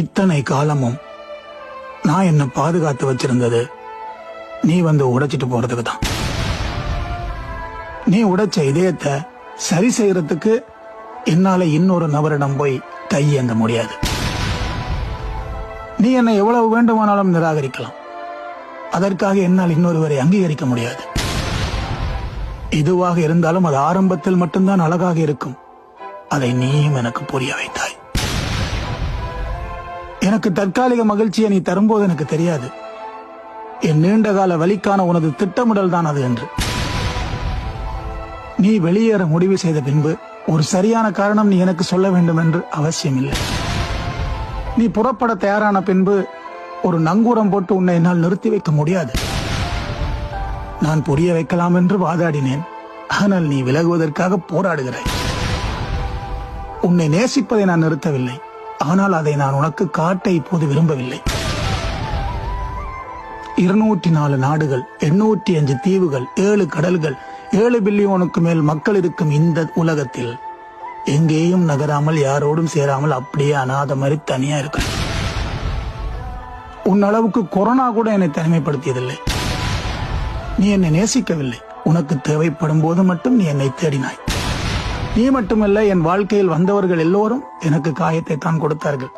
இத்தனை காலமும் நான் என்ன பாதுகாத்து வச்சிருந்தது நீ வந்து உடைச்சிட்டு போறதுக்கு தான். நீ உடைச்ச இதயத்தை சரி செய்யறதுக்கு என்னால இன்னொரு நபரிடம் போய் கையேந்த முடியாது. நீ என்னை எவ்வளவு வேண்டுமானாலும் நிராகரிக்கலாம். அதற்காக என்னால் இன்னொருவரை அங்கீகரிக்க முடியாது. எதுவாக இருந்தாலும் அது ஆரம்பத்தில் மட்டும்தான் அழகாக இருக்கும். அதை நீயும் எனக்கு புரிய வைத்தாய். எனக்கு தற்காலிக மகிழ்ச்சியை நீ தரும்போது எனக்கு தெரியாது. என் நீண்டகால வழிக்கான உனது திட்டமிடல் தான் அது என்று. நீ வெளியேற முடிவு செய்த பின்பு ஒரு சரியான காரணம் நீ எனக்கு சொல்ல வேண்டும் என்று அவசியம் இல்லை நீ புறப்பட தயாரான பின்பு ஒரு நங்கூரம் போட்டு உன்னை என்னால் நிறுத்தி வைக்க முடியாது. நான் புரிய வைக்கலாம் என்று வாதாடினேன். ஆனால் நீ விலகுவதற்காக போராடுகிறாய். உன்னை நேசிப்பதை நான் நிறுத்தவில்லை. ஆனால் அதை நான் உனக்கு காட்ட இப்போது விரும்பவில்லை. இருநூற்றி நாலு நாடுகள் எண்ணூற்றி அஞ்சு தீவுகள் ஏழு கடல்கள் ஏழு பில்லியோனுக்கு மேல் மக்கள் இருக்கும் இந்த உலகத்தில் எங்கேயும் நகராமல் யாரோடும் சேராமல் அப்படியே அனாத மாதிரி தனியா இருக்க உன் அளவுக்கு கொரோனா கூட என்னை தனிமைப்படுத்தியதில்லை. நீ என்னை நேசிக்கவில்லை. உனக்கு தேவைப்படும் போது மட்டும் நீ என்னை தேடினாய். நீ மட்டுமல்ல என் வாழ்க்கையில் வந்தவர்கள் எல்லோரும் எனக்கு காயத்தை தான் கொடுத்தார்கள்.